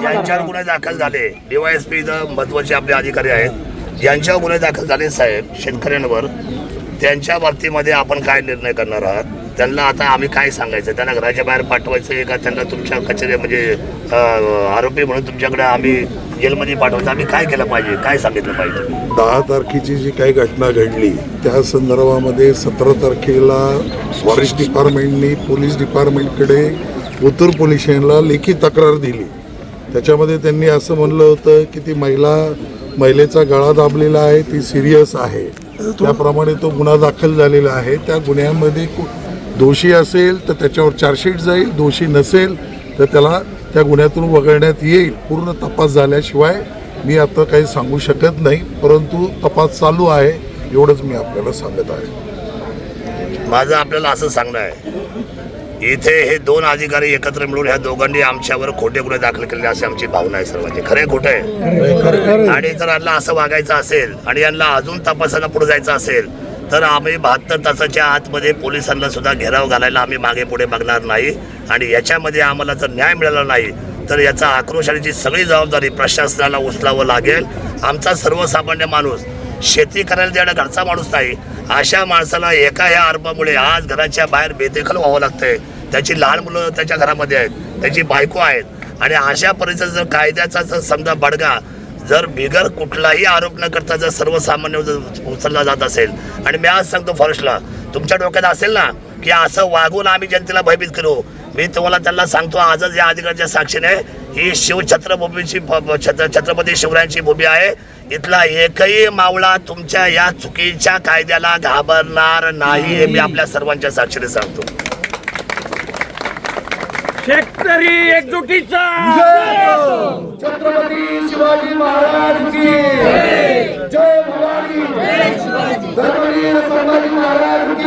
ज्यांच्यावर गुन्हे दाखल झाले. डीवायएसपी महत्त्वाचे आपले अधिकारी आहेत. ज्यांच्यावर गुन्हे दाखल झाले साहेब शेतकऱ्यांवर. त्यांच्या बाबतीमध्ये आपण काय निर्णय करणार आहात? त्यांना आता आम्ही काय सांगायचं? त्यांना घराच्या बाहेर पाठवायचं आहे का? त्यांना तुमच्या कचेरी म्हणजे आरोपी म्हणून तुमच्याकडे आम्ही जेलमध्ये पाठवायचं आम्ही काय केलं पाहिजे? काय सांगितलं पाहिजे? दहा तारखेची जी काही घटना घडली त्या संदर्भामध्ये सतरा तारखेला फॉरेस्ट डिपार्टमेंटनी पोलीस डिपार्टमेंटकडे उत्तर पोलीस स्टेशनला लेखी तक्रार दिली. त्याच्यामध्ये त्यांनी असं म्हणलं होतं की ती महिला महिलेचा गळा दाबलेला आहे ती सिरियस आहे. त्याप्रमाणे तो गुन्हा दाखल झालेला आहे. त्या गुन्ह्यामध्ये दोषी असेल तर त्याच्यावर चार्जशीट जाईल दोषी नसेल तर त्याला त्या गुन्ह्यातून वगळण्यात येईल. पूर्ण तपास झाल्याशिवाय मी आता काही सांगू शकत नाही परंतु तपास चालू आहे एवढंच मी आपल्याला सांगत आहे. माझं आपल्याला असं सांगणं आहे इथे हे दोन अधिकारी एकत्र मिळून ह्या दोघांनी आमच्यावर खोटे गुन्हे दाखल केले अशी आमची भावना आहे सर्वांची. खरे खोटे आहे? आणि जर यांना असं वागायचं असेल आणि यांना अजून तपासाला पुढे जायचं असेल तर आम्ही बहात्तर तासाच्या आतमध्ये पोलिसांना सुद्धा घेराव घालायला आम्ही मागे पुढे बघणार नाही. आणि याच्यामध्ये आम्हाला जर न्याय मिळाला नाही तर याचा आक्रोश आणि सगळी जबाबदारी प्रशासनाला उचलावं लागेल. आमचा सर्वसामान्य माणूस शेती करायला देणं घरचा माणूस नाही अशा माणसाला एका ह्या आरोपामुळे आज घराच्या बाहेर बेदखल व्हावं लागतंय. त्याची लहान मुलं त्याच्या घरामध्ये आहेत त्याची बायको आहेत. आणि अशा परिस्थितीत जर कायद्याचा जर समजा बडगा जर बिगर कुठलाही आरोप न करता जर सर्वसामान्य जर उचलला जात असेल आणि मी आज सांगतो फॉरेस्टला तुमच्या डोक्यात असेल ना की असं वागून आम्ही जनतेला भयभीत करू. मी तुम्हाला त्यांना सांगतो आजच या अधिकाऱ्याच्या साक्षीने ही शिवछत्रभूमीची छत्र छत्रपती शिवरायांची भूमी आहे. इथला एकही मावळा तुमच्या या चुकीच्या कायद्याला घाबरणार नाही हे मी आपल्या सर्वांच्या साक्षीने सांगतो. शेतकरी एकजुटीचा! छत्रपती शिवाजी महाराज की जय. भवानी. धर्मवीर संभाजी महाराज